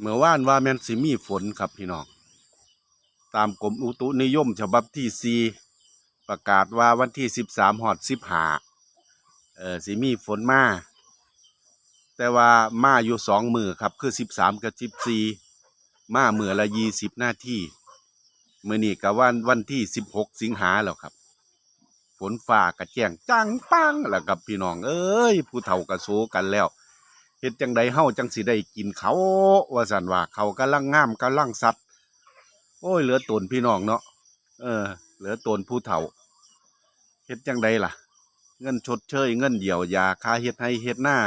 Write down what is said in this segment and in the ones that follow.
เมื่อว่านว่าแมนสิมีฝนครับพี่น้องตามกรมอุตุนิยมฉบับที่4ประกาศว่าวันที่13หอด15เออสิมีฝนมาแต่ว่ามาอยู่สองมือครับคือ13กับ14มาเมือละ20นาทีเมื้อนี้ก็วันวันที่16สิงหาแล้วครับ ฝนฟ้ากระแจงจังปังแล้วกับพี่น้องเอ้ยผู้เฒ่ากระโซกันแล้ว เฮ็ดจังใดเฮาจังสิได้กินเขาว่าสันว่าเขากำลังงามกำลังสัตว์โอ้ยเหลือตนพี่น้องเนาะเออ เหลือตนผู้เฒ่าเฮ็ดจังใดล่ะ เงินชดเชยเงินเยียวยาค่าเฮ็ดให้เฮ็ดหน้า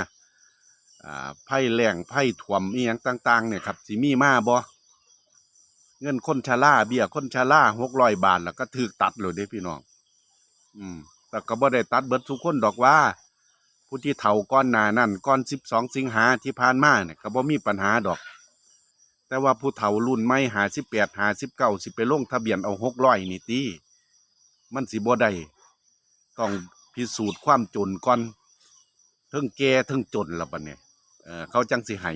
อ่าไผ่แหล้งไผ่ถ่วมอีหยังต่าง ๆ เนี่ยครับสิมีมาบ่เงินคนชราเบี้ยคนชรา600บาทแล้วก็ถูกตัดเลยเด้พี่น้อง อืมแต่ก็บ่ได้ตัดเบิดทุกคนดอกว่า ผู้ที่เฒ่าก้อนหนานั่นก้อนสิบสองสิงหาที่ผ่านมาเนี่ยก็บ่มีปัญหาดอก แต่ว่าผู้เฒ่ารุ่นไม่หาสิบแปดหาสิบเก้าสิไปลงทะเบียนเอาหกร้อยนี่ตีมันสิบ่ได้ต้องพิสูจน์ความจนก่อนทั้งแก่ทั้งจนละบัดเนี่ยเออเขาจังสิให้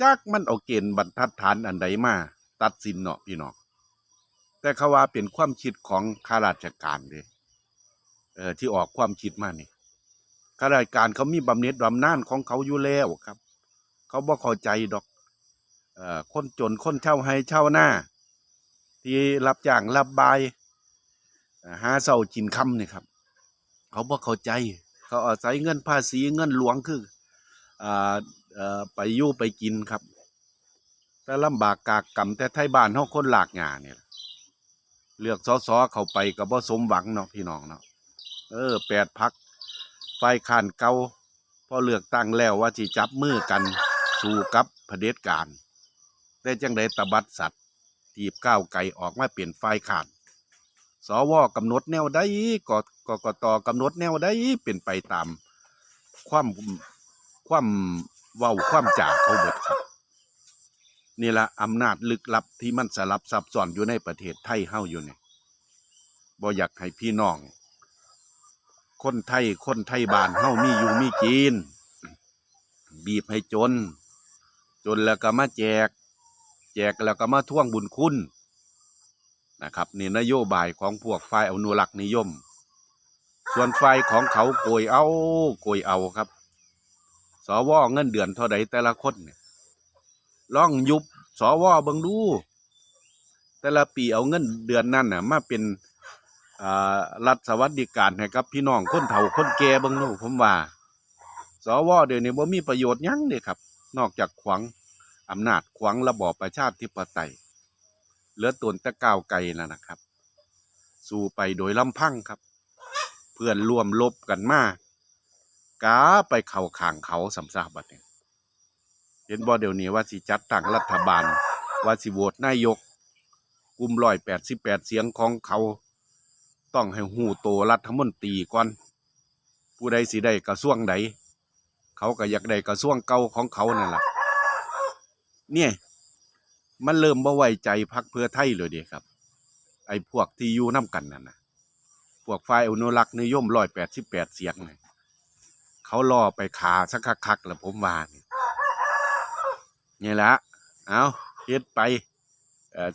จักมันเอาเกณฑ์บรรทัดฐานอันใดมาตัดสินเนาะพี่น้องแต่เขาว่าเป็นความคิดของข้าราชการเด้เออที่ออกความคิดมานี่ ข้าราชการเขามีบำเหน็จบำนาญของเขาอยู่แล้วครับ เขาบ่เข้าใจดอกเอ่อคนจนคนเช่าให้เช่าหน้า ที่รับจ้างรับบายหาเศร้ากินคำเนี่ยครับ เขาบ่เข้าใจ เขาอาศัยเงินภาษีเงินหลวงคืออ่าเอ่อไปยู่ไปกินครับ แต่ลำบากกากกรรมแต่ไทยบ้านเฮาคนหลากหญ้าเนี่ยเลือกสสเข้าไปก็บ่สมหวังเนาะพี่น้องเนาะเออแปดพัก ฝ่ายค้านเก่าพอเลือกตั้งแล้วว่าสิจับมือกันสู้กับเผด็จการ แต่จังไดตะบัดสัตว์ทีบก้าวไก่ออกมาเปลี่ยนฝ่ายค้านสวกำหนดแนวใดกกกตกำหนดแนวใดเป็นไปตาม ความความเว้าความจ่าเขาเบิดครับนี่ละอำนาจลึกลับที่มันสลับซับซ้อนอยู่ในประเทศไทยเฮาอยู่เนี่ยบ่อยากให้พี่น้อง คนไทย คนไทยบ้านเฮามีอยู่มีกิน บีบให้จน จนแล้วก็มาแจก แจกแล้วก็มาท่วงบุญคุณนะครับนี่นโยบายของพวกฝ่ายอนุรักษ์นิยม ส่วนฝ่ายของเขาโกยเอาโกยเอาครับ สวเงินเดือนเท่าใดแต่ละคนเนี่ยลองยุบสวเบิ่งดู แต่ละปีเอาเงินเดือนนั่นน่ะมาเป็น รัฐสวัสดิการให้กับพี่น้องคนเฒ่าคนแก่เบิ่งดูผมว่าสวเดี๋ยวนี้บ่มีประโยชน์หยังเลยครับ นอกจากขวางอำนาจขวางระบอบประชาธิปไตยเหลือตนแต่ก้าวไกลนั่นนะครับ สู่ไปโดยลำพังครับ เพื่อนร่วมลบกันมากกาไปเข่าข้างเขาสำซาบัดเนี่ยเห็นบ่เดี๋ยวนี้ว่าสิจัดตั้งรัฐบาล ว่าสิโหวตนายก กลุ่มร้อยแปดสิบแปดเสียงของเขา ต้องให้หูโตรัฐมนตรีก่อน ผู้ใดสิได้กระทรวงใดเขาก็อยากได้กระทรวงเก่าของเขานั่นแหละเนี่ย มันเริ่มบ่ไว้ใจพักเพื่อไทยเลยเดียครับ ไอ้พวกที่อยู่น้ำกันนั่นนะพวกฝ่ายอนุรักษ์นิยมร้อยแปดสิบแปดเสียงเนี่ยเขาล่อไปขาสักคักๆแล้วผมว่านี่นี่แหละเอาเฮ็ดไป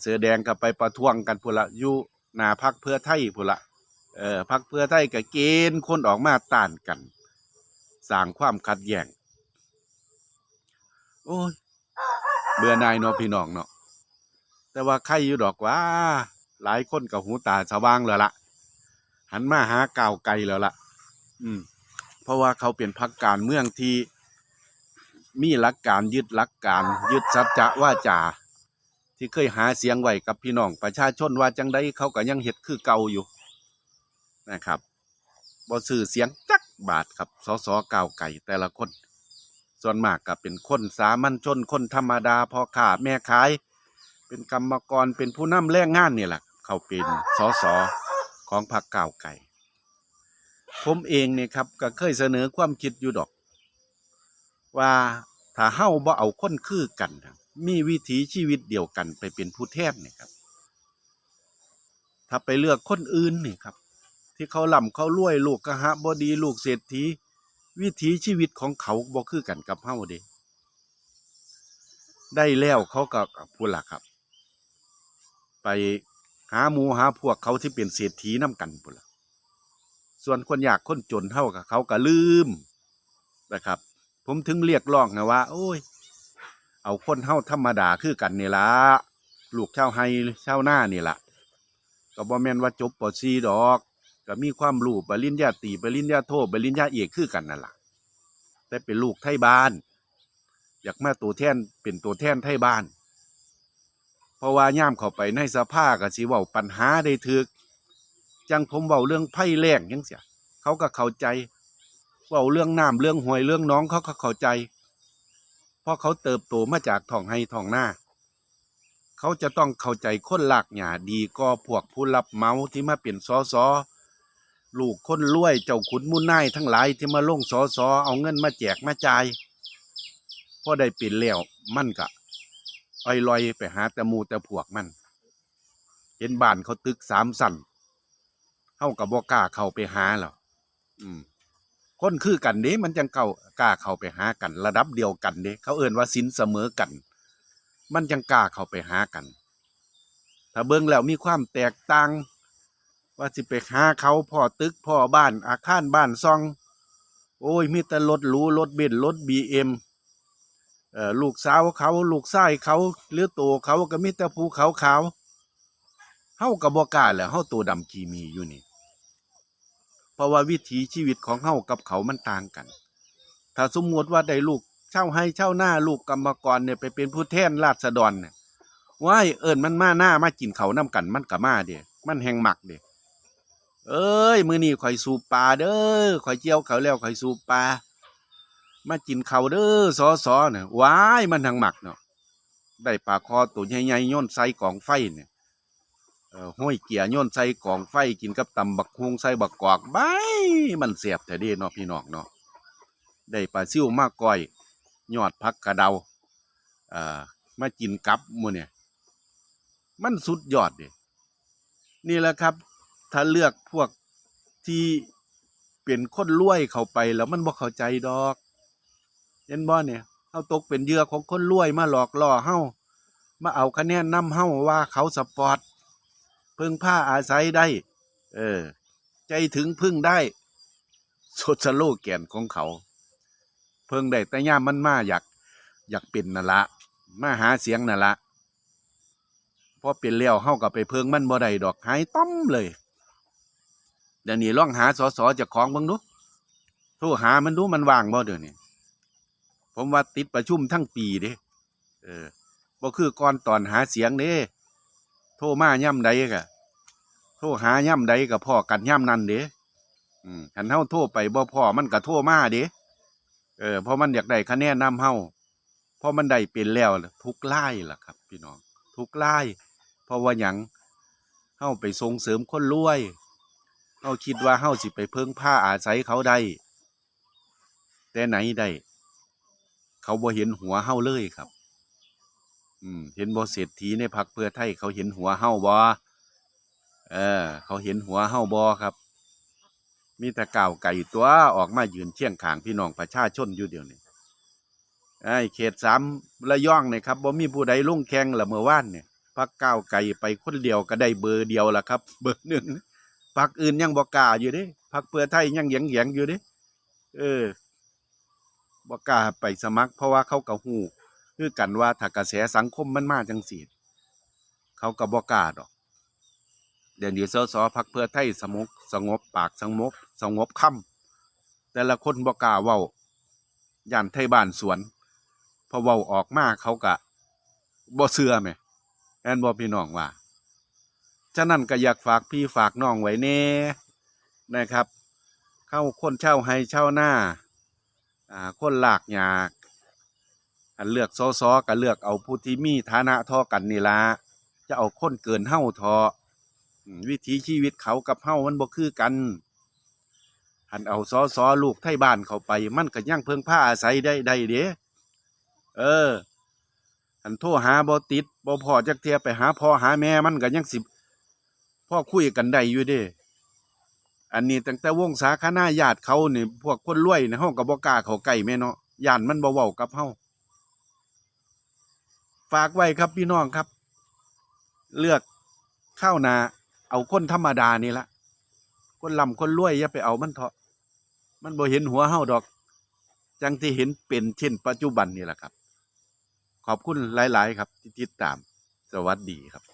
เสื้อแดงก็ไปประท้วงกันพุละอยู่หน้าพักเพื่อไทยพุละ เออพักเพื่อไทยก็เกณฑ์คนออกมาต้านกันสร้างความขัดแย้งโอ้ยเบื่อหนายเนาะพี่น้องเนาะแต่ว่าใครอยู่ดอกว่า หลายคนกับหูตาสว่างแล้วละหันมาหาก้าวไกลแล้วละอืม เพราะว่าเขาเป็นพักการเมืองที่มีหลักการยึดหลักการ ยึดสัจจะว่าจาที่เคยหาเสียงไว้กับพี่น้องประชาชนว่าจังได้เขาก็ยังเฮ็ดคือเก่าอยู่ นะครับบ่ซื้อเสียงจักบาทครับสสกาวไก่แต่ละคน ส่วนมากก็เป็นคนสามัญชนคนธรรมดาพอค้าแม่ขาย เป็นกรรมกรเป็นผู้นำแรงงานนี่แหละเขาเป็นสสของพรรคก้าวไก่ผมเองเนี่ยครับก็เคยเสนอความคิดอยู่ดอก ว่าถ้าเฮาบ่เอาคนคือกันมีวิถีชีวิตเดียวกันไปเป็นผู้แทนเนี่ยครับ ถ้าไปเลือกคนอื่นนี่ครับ ที่เขาล่ำเขารวยลูกกะหะบดีลูกเศรษฐีวิถีชีวิตของเขาบ่คือกันกับเฮาเด้ได้แล้วเขาก็พูดล่ะครับ ไปหาหมูหาพวกเขาที่เป็นเศรษฐีน้ำกันพูดล่ะส่วนคนอยากคนจนเท่ากับเขาก็ลืมนะครับ ผมถึงเรียกร้องนะว่า โอ้ย เอาคนเท่าธรรมดาคือกันนี่ละลูกเช่าวไฮเช่าหน้านี่ละก็บ่แม่นว่าจบปอซีดอก ก็มีความรู้ปริญญาตรีปริญญาโทปริญญาเอกคือกันนั่นแหละแต่เป็นลูกไทยบ้าน อยากมาตัวแทนเป็นตัวแทนไทยบ้าน เพราะว่าย่ามเข้าไปในสภาก็สิว้าปัญหาได้ถึกจังผมเว้าเรื่องไผ่แล้งจังเสียเขาก็เข้าใจเว้าเรื่องน้ำเรื่องหวยเรื่องน้องเขาก็เข้าใจ เพราะเขาเติบโตมาจากท้องไห้ท้องหน้า เขาจะต้องเข้าใจคนหลากหยาดีก็พวกผู้รับเมาที่มาเป็นสอสอ ลูกคนรวยเจ้าขุนมุนนายทั้งหลายที่มาลงสอสอเอาเงินมาแจกมาจ่ายพอได้เป็นแล้วมันก็อ้อยลอยไปหาแต่หมูแต่พวกมัน เห็นบ้านเขาตึกสามสันเฮากับบ่กล้าเข้าไปหาหรออืมคนคือกันเด้มันจังเก่ากล้าเข้าไปหากัน ระดับเดียวกันเด้เขาเอ่นว่าสินเสมอกัน มันจังกล้าเข้าไปหากัน ถ้าเบิ่งแล้วมีความแตกต่าง ว่าสิไปหาเขาพ่อตึกพ่อบ้านอาคารบ้านซอง โอ้ยมีแต่รถหรูรถเบนซ์รถบีเอ็มลูกสาวเขา ลูกชายเขาหรือตัวเขาก็มีแต่ภูเขาขาวเฮาก็บ่กาแหล้วเฮาตัวดำกีมีอยู่นี่เพราะว่าวิถีชีวิตของเฮากับเขามันต่างกัน ถ้าสมมติว่าได้ลูกเช่าให้เช่าหน้าลูกกรรมกรเนี่ยไปเป็นผู้แทนราษฎรเนี่ยว้ายเอิญมันมาหน้ามากินเขาน้ำกันมันก็มาเด้มันแหงหมักเด้ เอ้ยมือนี้ข่อยสูบปลาเด้อข่อยเจียวเขาแล้วข่อยสูบปลามากินเขาเด้อสอสอเนี่ยว้ายมันทังหมักเนาะได้ปลาคอตัวใหญ่ๆย่นใส่กองไฟเนี่ยเออห้อยเกียร์ย่นใส่กองไฟกินกับตำบักฮวงใส่บักกอกใบมันเสียบแต่เด้เนาะพี่น้องเนาะได้ปลาซิ่วมากก้อยยอดพักกระเดาเอ่อมากินกับมูเนี่ยมันสุดยอดเด้นี่แหละครับ ถ้าเลือกพวกที่เป็นคนรวยเข้าไปแล้วมันบ่เข้าใจดอกเห็นบ่เนี่ยเฮาตกเป็นเหยื่อของคนรวยมาหลอกล่อเฮามาเอาคะแนนนำเฮาว่าเขาสปอร์ตพึ่งผ้าอาศัยได้ เออ ใจถึงพึ่งได้โซชโลแกนของเขา เพิ่งได้แต่ย่ามมันมาอยาก อยากเป็นนั่นละมาหาเสียงนั่นละพอเป็นแล้วเฮากับไปเพิ่งมันบ่ได้ดอกหายต้อมเลย เดี๋ยวนี้ลองหาสอสอจากของเบิ่งดูโทรหามันดูมันว่างบ่เดี๋ยวนี้ผมว่าติดประชุมทั้งปีเด้เออบ่คือก่อนตอนหาเสียงเด้โทรมาย่ำใดกะโทรหาย่ำใดกับพ่อกันย่ำนั่นเด้อืมคันเฮาโทรไปบ่พ่อมันก็โทรมาเด้เออเพราะมันอยากได้คะแนนนำเฮาเพราะมันได้เป็นแล้วทุกไล่ล่ะครับ พี่น้อง ทุกไล่เพราะว่าหยังเฮาไปส่งเสริมคนรวย เฮาคิดว่าเฮาสิไปเพิ่งผ้าอาศัยเขาได้ แต่ไหนได้ เขาบ่เห็นหัวเฮาเลยครับ อืม เห็นบ่เศรษฐีในพักเพื่อไทย เขาเห็นหัวเฮาบ่เออ เขาเห็นหัวเฮาบ่ครับ มีแต่ก่าวไก่ตัวออกมายืนเชียงขางพี่น้องประชาชนอยู่เดียวนี้ไอ้เขตสามระย่องเนี่ยครับบ่มีผู้ใดลงแข่งละเมื่อวานเนี่ยพักก้าวไก่ไปคนเดียวก็ได้เบอร์เดียวละครับ เบอร์หนึ่ง พักอื่นยังบ่กล้าอยู่ด้พักเพื่อไทยยังเหยียงเหยียงๆอยู่ด้เออบ่กล้าไปสมัคร เพราะว่าเขาก็ฮู้คือกันว่าถ้ากระแสสังคมมันมาจังสีเขาก็บ่กล้าดอก เดี๋ยวนี้สสพักเพื่อไทยสงบสงบปากสงบสงบคำแต่ละคนบ่กล้าเว้าย่านไทยบ้านสวนพอเว้าออกมาเขาก็บ่เชื่อแหมแอนบ่พี่น้องว่า ฉะนั้นก็อยากฝากพี่ฝากน้องไว้แน่นะครับ เข้าคนเช่าให้เช่าหน้าอ่าคนลากยากอันเลือกซอซอก็เลือกเอาผู้ที่มีฐานะท่อกันนี่ละจะเอาคนเกินเฮ้าทอวิถีชีวิตเขากับเฮ้ามันบ่คือกันหันเอาซอซอลูกไทยบ้านเขาไป มันก็ยังเพิ่งผ้าอาศัยได้ได้เด้เออหันโทรหาบ่ติดบ่พอจักเทียไปหาพ่อหาแม่มันก็ยังสิ พ่อคุยกันได้อยู่เด้ อันนี้ตั้งแต่วงสาคณะญาติเขาเนี่พวกคนรวยนี่เฮาก็บ่กาเขาใกล้แม่เนาะย่านมันบ่เว้ากับเฮาฝากไว้ครับพี่น้องครับ เลือกข้าวนา เอาคนธรรมดานี่ละคนลำคนรวยอย่าไปเอามันเถอะมันบ่เห็นหัวเฮาดอก จังที่เห็นเป็นเช่นปัจจุบันนี่แหละครับ ขอบคุณหลาย ๆ ครับที่ติดตาม สวัสดีครับ